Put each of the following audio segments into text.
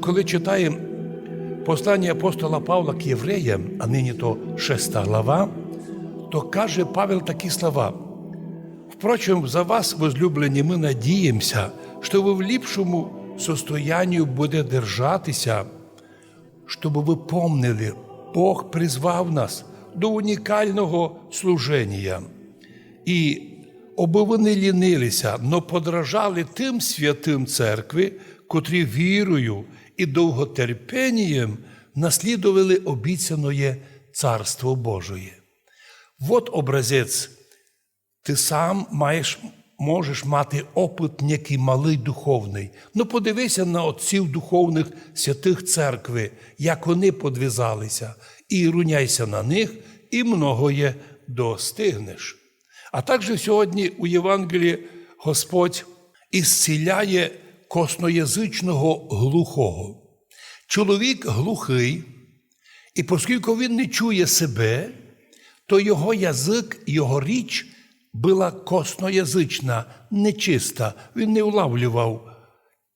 Коли читаємо послання апостола Павла к євреям, а нині то шеста глава, то каже Павел такі слова. Впрочем, за вас, возлюблені, ми надіємося, що ви в ліпшому состоянні буде держатися, щоб ви помнили, Бог призвав нас до унікального служення. І оби ви не лінилися, но подражали тим святим церкви, котрі вірою і довготерпінням наслідували обіцяне Царство Божие. Вот образець, ти сам маєш, можеш мати опит некий малий духовний. Ну подивися на отців духовних святих церкви, як вони подвізалися, і руняйся на них, і многоє достигнеш. А також сьогодні у Євангелії Господь ісціляє косноязичного глухого. Чоловік глухий, і оскільки він не чує себе, то його язик, його річ була косноязична, нечиста. Він не улавлював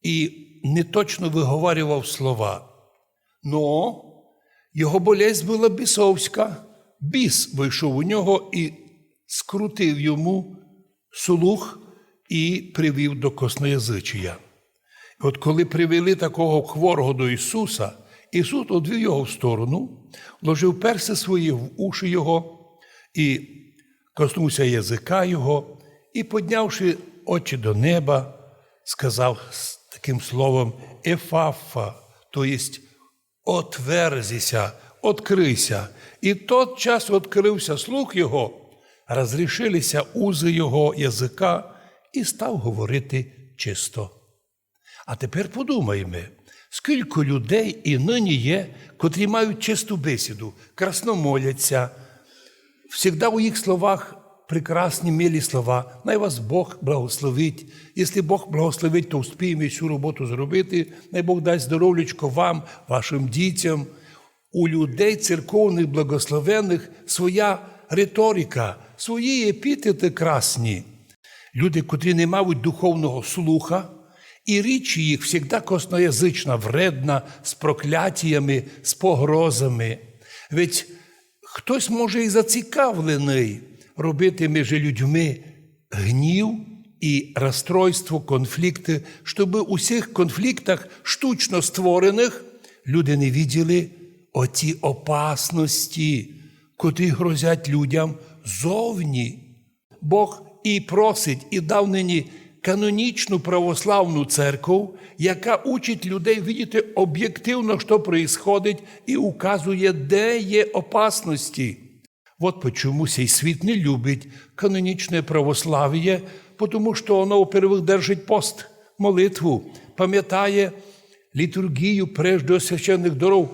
і не точно виговорював слова. Но його болезнь була бісовська. Біс вийшов у нього і скрутив йому слух і привів до косноязичія. От коли привели такого хворого до Ісуса, Ісус одвів його в сторону, вложив перси свої в уші Його і коснувся язика Його, і, піднявши очі до неба, сказав таким словом Ефафа, то єсть отверзися, открийся. І тот час відкрився слух Його, розрішилися узи Його язика і став говорити чисто. А тепер подумаємо, скільки людей і нині є, котрі мають чисту бесіду, красно моляться, у їх словах прекрасні милі слова. Най вас Бог благословить. Якщо Бог благословить, то успіємо всю роботу зробити. Най Бог дасть здоров'ячко вам, вашим дітям. У людей церковних благословених своя риторика, свої епітети красні. Люди, котрі не мають духовного слуха, і річ їх завжди косноязична, вредна, з прокляттями, з погрозами. Ведь хтось може і зацікавлений робити між людьми гнів і розстройство, конфлікти, щоб у всіх конфліктах штучно створених люди не виділи оті опасності, котрі грозять людям зовні. Бог і просить, і дав нині канонічну православну церкву, яка учить людей видіти об'єктивно, що відбувається, і указує, де є опасності. От почему сей світ не любить канонічне православ'я, тому що воно, во-первых, держить пост, молитву, пам'ятає літургію прежде священних дорог.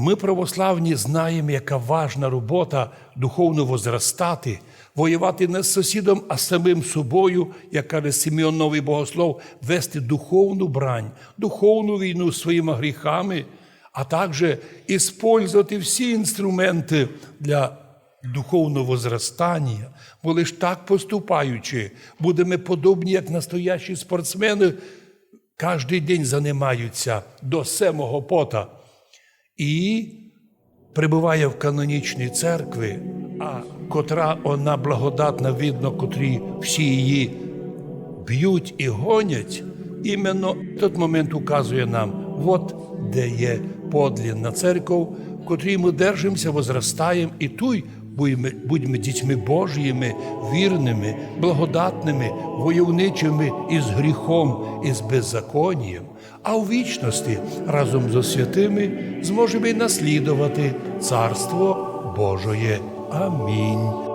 Ми, православні, знаємо, яка важна робота духовно возростати, воювати не з сусідом, а з самим собою, як каже Симеон Новий Богослов, вести духовну брань, духовну війну з своїми гріхами, а також іспользувати всі інструменти для духовного возростання. Бо лиш так поступаючи, будемо подобні, як настоящі спортсмени, кожен день займаються до семого пота і прибуває в канонічній церкві, а котра вона благодатна, видно, котрі всі її б'ють і гонять, іменно той момент указує нам, от де є подлінна церков, котрій ми держимося, возростаємо, і туй будьмо, будьмо дітьми Божіми, вірними, благодатними, войовничими із гріхом, і з беззаконням, а у вічності разом зі святими зможемо й наслідувати Царство Божоє. Амінь.